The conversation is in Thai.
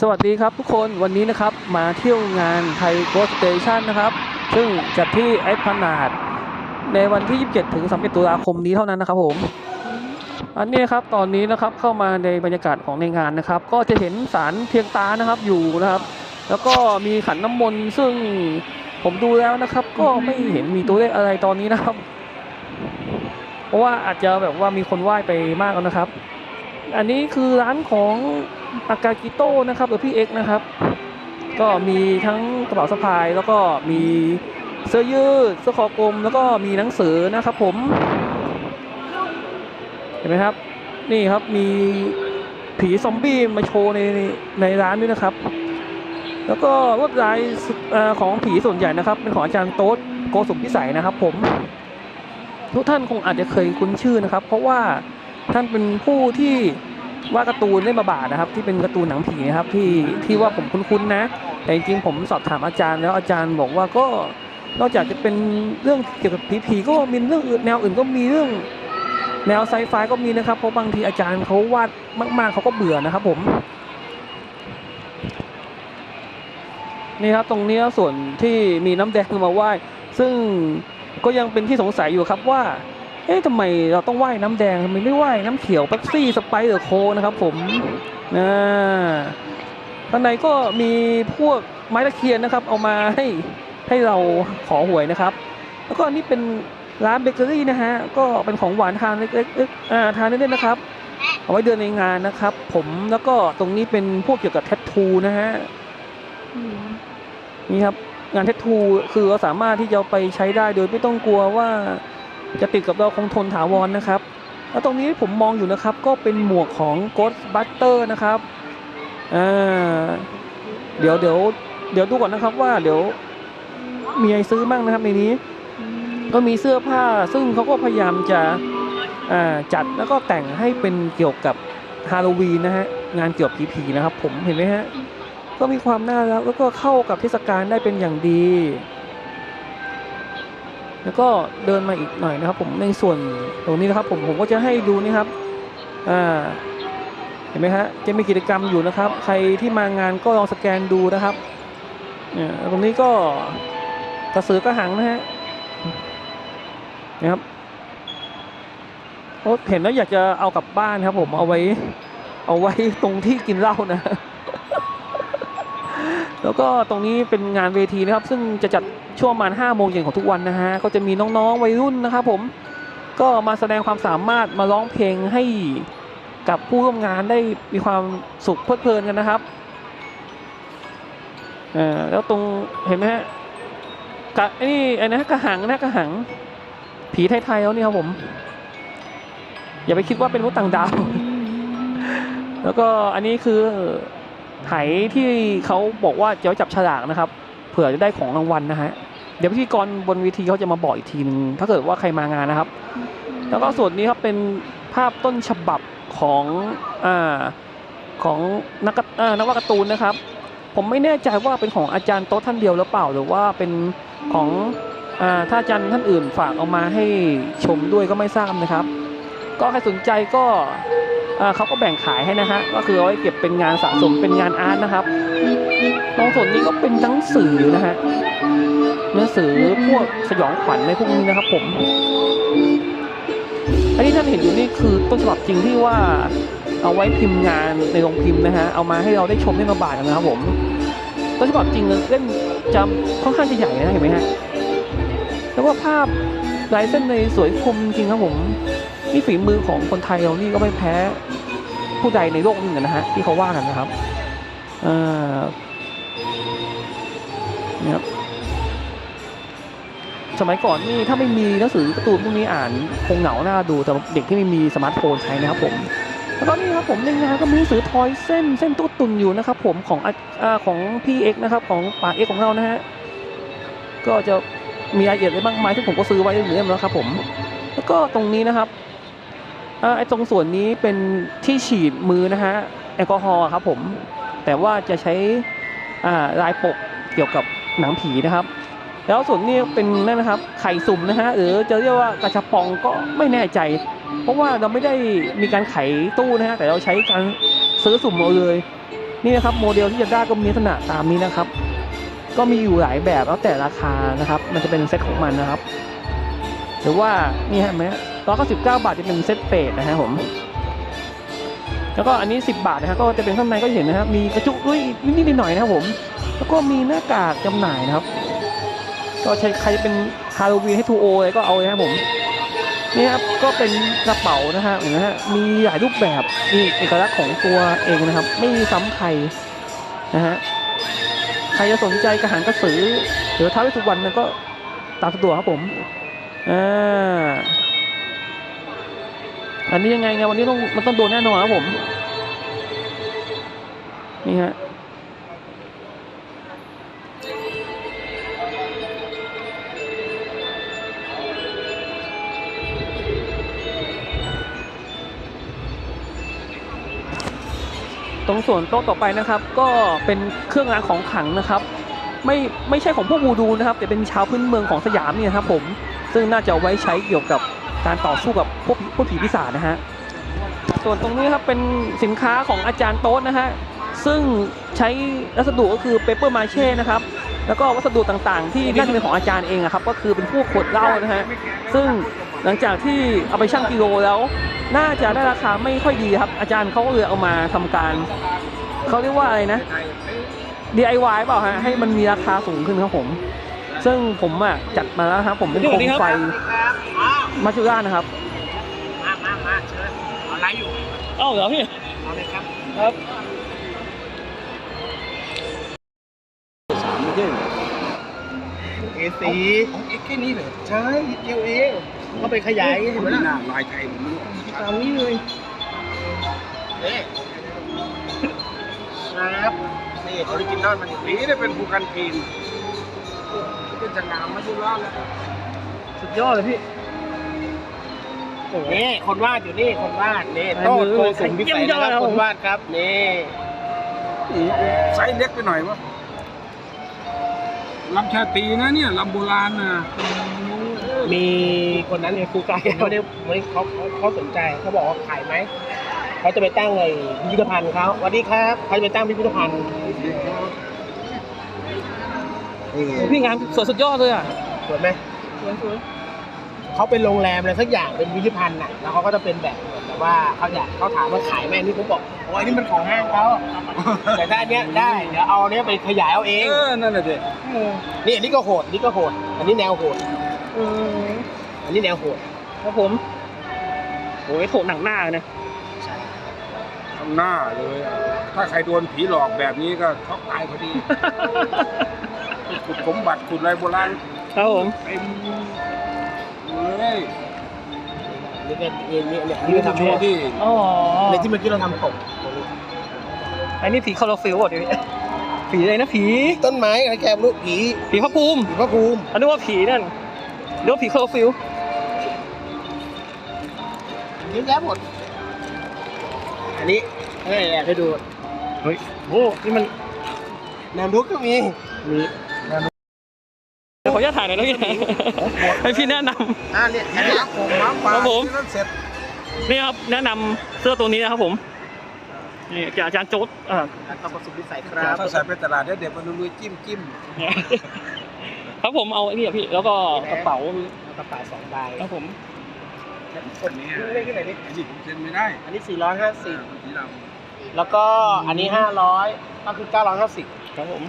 สวัสดีครับทุกคนวันนี้นะครับมาเที่ยวงานไทยโกสเตชันนะครับ ซึ่งจัดที่ไอพนาดในวันที่ 27 ถึง 31 ตุลาคมนี้เท่านั้นนะครับผม อันนี้นะครับตอนนี้นะครับเข้ามาในบรรยากาศของในงานนะครับ ก็จะเห็นสารเพียงตานะครับอยู่นะครับ แล้วก็มีขันน้ำมนต์ซึ่งผมดูแล้วนะครับ ก็ไม่เห็นมีตัวเลขอะไรตอนนี้นะครับ เพราะว่าอาจจะแบบว่ามีคนไหว้ไปมากแล้วนะครับ อันนี้คือร้านของอากากิโต้นะครับหรือพี่เอ็กนะครับ ก็มีทั้งกระเป๋าสะพายแล้วก็มีเสื้อยืดเสื้อคอกลมแล้วก็มีหนังสือนะครับผม เห็นไหมครับ นี่ครับมีผีซอมบี้มาโชว์ในในร้านด้วยนะครับ แล้วก็ลวดลายของผีส่วนใหญ่นะครับ เป็นของอาจารย์โต๊ดโกสุมพิสัยนะครับ ผม ทุกท่านคงอาจจะเคยคุ้นชื่อนะครับ เพราะว่า ท่านเป็นผู้ที่วาดการ์ตูนเล่นมาบาทนะครับ ที่เป็นการ์ตูนหนังผีนะครับที่ที่ว่าผมคุ้นๆนะ แต่จริงๆผมสอบถามอาจารย์แล้วอาจารย์บอกว่าก็นอกจากจะเป็นเรื่องเกี่ยวกับผีๆก็มีเรื่องอื่นแนวอื่นก็มีเรื่อง แนวไซไฟก็มีนะครับเพราะบางทีอาจารย์เขาวาดมาก ๆเขาก็เบื่อนะครับผมนี่ครับตรงนี้ส่วนที่มีน้ำแดงมาไหว้ซึ่งก็ยังเป็นที่สงสัยอยู่ครับว่า เอ๊ะทำไมเราต้องว่ายน้ำแดงทำไมไม่ว่ายน้ำเขียวเป๊ปซี่สไปร์หรือโคนะครับผมนะข้างในก็มีพวกไม้ตะเคียนนะครับ เอามาให้ให้เราขอหวยนะครับ แล้วก็อันนี้เป็นร้านเบเกอรี่นะฮะ ก็เป็นของหวานทานเล็กๆอ่าทานเล่นๆนะครับ เอาไว้เดินในงานนะครับ ผมแล้วก็ตรงนี้เป็นพวกเกี่ยวกับแทททูนะฮะนี่ครับงานแทททูคือเราสามารถที่จะไปใช้ได้โดยไม่ต้องกลัวว่า จะติดกับเราคงทนถาวรนะครับ แล้วตรงนี้ผมมองอยู่นะครับ ก็เป็นหมวกของ Ghostbuster นะครับอ่าเดี๋ยวเดี๋ยวเดี๋ยวดูก่อนนะครับว่าเดี๋ยวมีอะไรซื้อบ้างนะครับในนี้ ก็มีเสื้อผ้าซึ่งเขาก็พยายามจะอ่าจัดแล้วก็แต่งให้เป็นเกี่ยวกับฮาโลวีนนะฮะงานเกี่ยวกับผีๆนะครับ ผมเห็นไหมฮะก็มีความน่ารักแล้วก็เข้ากับเทศกาลได้เป็นอย่างดี แล้วก็เดินมาอีกหน่อยนะครับ ผมในส่วนตรงนี้นะครับ ผมผมก็จะให้ดูนี่ครับอ่าเห็นไหมฮะจะมีกิจกรรมอยู่นะครับ ใครที่มางานก็ลองสแกนดูนะครับเนี่ยตรงนี้ก็กระสือกระหังนะฮะนะครับโอ้เห็นแล้วอยากจะเอากลับบ้านครับ ผมเอาไว้ เอาไว้ตรงที่กินเหล้านะ แล้วก็ตรงนี้เป็นงานเวทีนะครับ ซึ่งจะจัดช่วงประมาณ5โมงเย็นของทุกวันนะฮะก็จะมีน้องๆวัยรุ่นนะครับผมก็มาแสดงความสามารถมาร้องเพลงให้กับผู้ร่วมงานได้มีความสุขเพลิดเพลินกันนะครับอ่าแล้วตรงเห็นไหมฮะกะไอ้นี่ไอ้นะกระหังนะกระหัง ผีไทยๆแล้วนี่ครับผม อย่าไปคิดว่าเป็นมนุษย์ต่างดาว แล้วก็อันนี้คือ ไหที่เขาบอกว่าจะจับฉลากนะครับ เผื่อจะได้ของรางวัลนะฮะเดี๋ยวพิธีกรบนเวทีเขาจะมาบอกอีกทีนึงถ้าเกิดว่าใครมางานนะครับ แล้วก็ส่วนนี้ครับเป็นภาพต้นฉบับของอ่าของนักนักวาดการ์ตูนนะครับ ผมไม่แน่ใจว่าเป็นของอาจารย์โต๊ะท่านเดียวหรือเปล่า หรือว่าเป็นของอ่าถ้าอาจารย์ท่านอื่นฝากเอามาให้ชมด้วยก็ไม่ทราบนะครับ ก็ใครสนใจก็ เขาก็แบ่งขายให้นะฮะก็คือเอาไว้เก็บเป็นงานสะสมเป็นงานอาร์ตนะครับตรงส่วนนี้ก็เป็นหนังสือนะฮะหนังสือพวกสยองขวัญในพวกนี้นะครับ ผม อันนี้ท่านเห็นอยู่นี่คือต้นฉบับจริงที่ว่าเอาไว้พิมพ์งานในโรงพิมพ์นะฮะเอามาให้เราได้ชมได้มาบาทกันนะครับผมต้นฉบับจริงเล่มจำค่อนข้างจะใหญ่นะเห็นไหมฮะแล้วก็ภาพลายเส้นในสวยคมจริงครับผม นี่ฝีมือของคนไทยเรานี่ก็ไม่แพ้ผู้ใดในโลกนี้เหนกันนะฮะที่เขาว่ากันนะครับอ่าเนี่ยครับสมัยก่อนนี่ถ้าไม่มีหนังสือการ์ตูนพวกนี้อ่านคงเหงาหน้าดูสำหรับเด็กที่ไม่มีสมาร์ทโฟนใช้นะครับผมแล้วก็นี่ครับผมในงานก็มีหนังสือทอยเส้นเส้นตุ๊ตุนอยู่นะครับ ผมของอของพี่เอ็กนะครับของป่าเอ็กของเรานะฮะก็จะมีรายละเอียดอะไรมากมายที่ผมก็ซื้อไว้เหมือนกันแล้วครับผม แล้วก็ตรงนี้นะครับ อ่าไอ้ตรงส่วนนี้เป็นที่ฉีดมือนะฮะแอลกอฮอล์ครับผม แต่ว่าจะใช้อ่าลายปกเกี่ยวกับหนังผีนะครับ แล้วส่วนนี้เป็นนั่นนะครับไข่สุ่มนะฮะหรือจะเรียกว่ากระชับปองก็ไม่แน่ใจ เพราะว่าเราไม่ได้มีการไขตู้นะฮะแต่เราใช้การซื้อสุ่มเอาเลยนี่นะครับโมเดลที่จะได้ก็มีลักษณะตามนี้นะครับ ก็มีอยู่หลายแบบแล้วแต่ราคานะครับ มันจะเป็นเซตของมันนะครับ หรือว่านี่เห็นไหม ร้อยเก้าสิบาทจะเป็นเซตเปดนะฮะผม แล้วก็อันนี้ 10 บาทนะฮะก็จะเป็นข้างในก็เห็นนะครับมีกระจุกด้วยนิดๆหน่อยๆนะครับผม แล้วก็มีหน้ากากจำหน่ายนะครับ ก็ใช้ใครเป็นฮาโลวีนให้ทูโอเลยก็เอาเลยครับผมนี่ครับก็เป็นกระเป๋านะฮะเห็นะฮะมีหลายรูปแบบนี่เอกลักษณ์ของตัวเองนะครับ ไม่มีซ้ำใครนะฮะใครจะสนใจกระหังกระสือหรือท้าวเวสสุวรรณก็ตามสะดวกครับผมอ่า อันนี้ยังไงไงวันนี้ต้องมันต้องโดนแน่นอนครับผม นี่ฮะตรงส่วนโต๊ะต่อไปนะครับ ก็เป็นเครื่องรางของขลังนะครับ ไม่ไม่ใช่ของพวกวูดูนะครับ แต่เป็นชาวพื้นเมืองของสยามเนี่ยครับผมซึ่งน่าจะไว้ใช้เกี่ยวกับ การต่อสู้กับพวกผีพวกผีปีศาจนะฮะส่วนตรงนี้ครับเป็นสินค้าของอาจารย์โต๊ดนะฮะซึ่งใช้วัสดุก็คือเปเปอร์มาเช่นะครับแล้วก็วัสดุต่างๆ ที่น่าจะเป็นของอาจารย์เองอะครับก็คือเป็นพวกขวดเหล้านะฮะซึ่งหลังจากที่เอาไปชั่งกิโลแล้ว น่าจะได้ราคาไม่ค่อยดีครับ อาจารย์เขาก็เลยเอามาทำการเขาเรียกว่าอะไรนะ DIY เปล่าฮะให้มันมีราคาสูงขึ้นครับผม ซึ่งผมอะจัดมาแล้วครับผมเป็นโคมไฟ มาจูร่านะครับ มามามาเชิญเอาไลฟ์อยู่ เอ้าเหรอพี่ เอาเลยครับ ครับสามไม่ใช่เอซีของเอ็กแค่นี้เลยใช่เดียวเองเขาไปขยายเห็นไหมล่ะลายไทยผมไม่รู้ตามนี้เลยนี่ครับนี่ออริจินอลมันอยู่นี่นี่ได้เป็นภูกันพีนเป็นจังงามมายุราแล้วสุดยอดเลยพี่ นี่คนวาดอยู่นี่คนวาดนี่ลายโต้มือโกสุมพิสัยเยี่ยมยอดนะครับครับคนวาดครับนี่ไซส์เล็กไปหน่อยวะลำชาตรีนะเนี่ยลำโบราณนะมีคนนั้นเนี่ยครูกายเขาได้ไม่เขาเขาเขาสนใจเขาบอกว่าขายไหมเขาจะไปตั้งไอ้พิพิธภัณฑ์เขาสวัสดีครับเขาจะไปตั้งพิพิธภัณฑ์เออโอ้พี่งานสวยสุดยอดเลยอะสวยไหมสวยสวย เขาเป็นโรงแรมอะไรสักอย่างเป็นพิพิธภัณฑ์น่ะแล้วเขาก็จะเป็นแบบเหมือนแบบว่าเขาอยากเขาถามว่าขายไหมนี่ผมบอกโอ้ยนี่มันของห้างเขาแต่ถ้าอันเนี้ยได้เดี๋ยวเอาอันเนี้ยไปขยายเอาเองเออนั่นแหละสินี่อันนี้ก็โหดอันนี่ก็โหด อันนี้แนวโหดอืมอันนี้แนวโหดครับผมโอ้ยโถหนังหน้าเลยนะทำหน้าเลยอะถ้าใครโดนผีหลอกแบบนี้ก็ช็อกตายพอดีขุดสมบัติขุดอะไรโบราณครับผมเต็มเลย นี่ก็นี่นี่เนี่ยนี่นี่คือทำโชเนี่ยว์ที่อ๋อในที่เมื่อกี้เราทำตกอันนี้ผีคาราฟิลหมดเลยผีอะไรนะผี ต้นไม้อะไรแกลูกผีผีพระภูมิผีพระภูมิอันนี้ว่าผีนั่นเรียกว่าผีคาราฟิลเยอะแยะหมด อันนี้ให้แอบให้ดู เฮ้ยโอ้นี่มันแนวลุกก็มีมีเดี๋ยว ขออนุญาตถ่ายหน่อยนะพี่ให้พี่แนะนอ่าเนี่ยอันนี้ผมน้ำปลาครับผมนั่นเสร็จำนี่ครับแนะนำเสื้อตัวนี้นะครับผมนี่จากอาจารย์โจ๊ดอ่าแล้วก็ประสุทธิสัยครับถ้าใส่ไปตลาดเนี่ยเด็กมันลุยจิ้มจิ้มครับผมเอาไอ้นี่อะพี่แล้วก็กระเป๋ากระเป๋าสองใบครับผมคนนี้เลขที่ไหนนี่อันนี้ผมเซ็นไม่ได้อันนี้ 450 สีดำแล้วก็อันนี้ 500 ก็คือ 950 ครับผม